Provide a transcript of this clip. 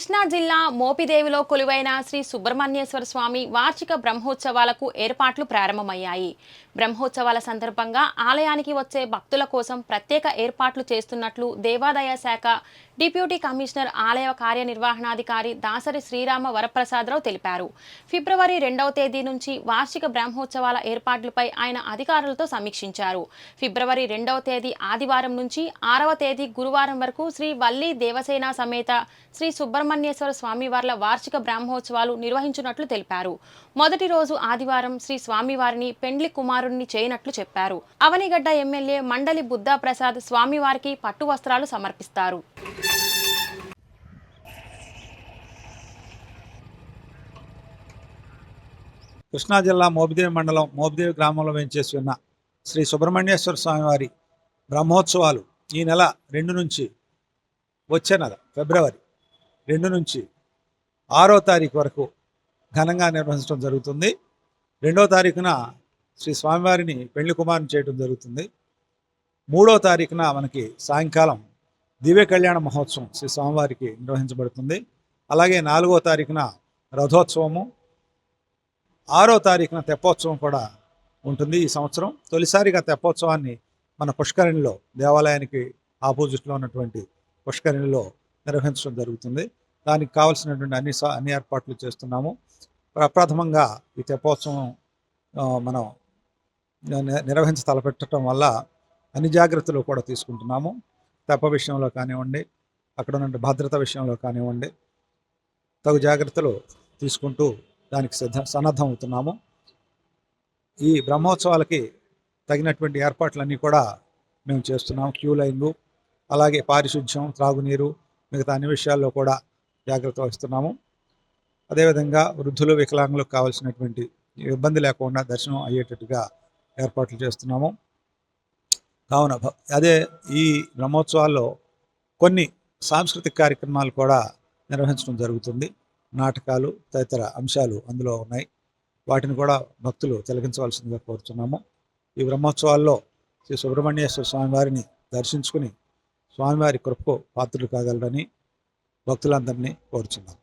కృష్ణా జిల్లా మోపిదేవిలో కొలువైన శ్రీ సుబ్రహ్మణ్యేశ్వర స్వామి వార్షిక బ్రహ్మోత్సవాలకు ఏర్పాట్లు ప్రారంభమయ్యాయి. బ్రహ్మోత్సవాల సందర్భంగా ఆలయానికి వచ్చే భక్తుల కోసం ప్రత్యేక ఏర్పాట్లు చేస్తున్నట్లు దేవాదాయ శాఖ డిప్యూటీ కమిషనర్ ఆలయ కార్యనిర్వహణాధికారి దాసరి శ్రీరామ వరప్రసాదరావు తెలిపారు. ఫిబ్రవరి రెండవ తేదీ నుంచి వార్షిక బ్రహ్మోత్సవాల ఏర్పాట్లపై ఆయన అధికారులతో సమీక్షించారు. ఫిబ్రవరి రెండవ తేదీ ఆదివారం నుంచి ఆరవ తేదీ గురువారం వరకు శ్రీ వల్లి దేవసేన సమేత శ్రీ సుబ్రహ్మణ్యేశ్వర స్వామివార్ల వార్షిక బ్రహ్మోత్సవాలు నిర్వహించినట్లు తెలిపారు. మొదటి రోజు ఆదివారం శ్రీ స్వామివారిని పెండ్లి కుమారుణ్ణి చేయనట్లు చెప్పారు. అవనిగడ్డ ఎమ్మెల్యే మండలి బుద్ధా ప్రసాద్ స్వామివారికి పట్టు వస్త్రాలు సమర్పిస్తారు. కృష్ణా జిల్లా మోబిదేవి మండలం మోబిదేవి గ్రామంలో వేంచేసి ఉన్న శ్రీ సుబ్రహ్మణ్యేశ్వర స్వామివారి బ్రహ్మోత్సవాలు ఈ నెల రెండు నుంచి వచ్చే నెల ఫిబ్రవరి. రెండు నుంచి ఆరో తారీఖు వరకు ఘనంగా నిర్వహించడం జరుగుతుంది. రెండో తారీఖున శ్రీ స్వామివారిని పెళ్ళి కుమారుని చేయడం జరుగుతుంది. మూడో తారీఖున మనకి సాయంకాలం దివ్య కళ్యాణ మహోత్సవం శ్రీ స్వామివారికి నిర్వహించబడుతుంది. అలాగే నాలుగో తారీఖున రథోత్సవము ఆరో తారీఖున తెప్పోత్సవం కూడా ఉంటుంది ఈ సంవత్సరం. తొలిసారిగా తెప్పోత్సవాన్ని మన పుష్కరిణిలో దేవాలయానికి ఆపోజిట్లో ఉన్నటువంటి పుష్కరిణిలో నిర్వహించడం జరుగుతుంది. దానికి కావాల్సినటువంటి అన్ని స- అన్ని ఏర్పాట్లు చేస్తున్నాము. ప్రప్రథమంగా ఈ తెప్పోత్సవం మనం నిర్వహించి తలపెట్టడం వల్ల అన్ని జాగ్రత్తలు కూడా తీసుకుంటున్నాము. తెప్ప విషయంలో కానివ్వండి అక్కడ ఉన్న భద్రత విషయంలో కానివ్వండి తగు జాగ్రత్తలు తీసుకుంటూ దానికి సిద్ధ సన్నద్ధం అవుతున్నాము. ఈ బ్రహ్మోత్సవాలకి తగినటువంటి ఏర్పాట్లన్నీ కూడా మేము చేస్తున్నాము. క్యూ లైన్లు అలాగే పారిశుధ్యం త్రాగునీరు మిగతా అన్ని విషయాల్లో కూడా జాగ్రత్త వహిస్తున్నాము అదేవిధంగా వృద్ధులు వికలాంగులకు కావాల్సినటువంటి ఇబ్బంది లేకుండా దర్శనం అయ్యేటట్టుగా ఏర్పాట్లు చేస్తున్నాము. కావున అదే ఈ బ్రహ్మోత్సవాల్లో కొన్ని సాంస్కృతిక కార్యక్రమాలు కూడా నిర్వహించడం జరుగుతుంది. నాటకాలు తదితర అంశాలు అందులో ఉన్నాయి. వాటిని కూడా భక్తులు తిలకించవలసిందిగా కోరుతున్నాము. ఈ బ్రహ్మోత్సవాల్లో శ్రీ సుబ్రహ్మణ్యేశ్వర స్వామివారిని దర్శించుకుని స్వామివారి కృపకు పాత్రలు కాగలరని భక్తులందరినీ కోరుచున్నాం.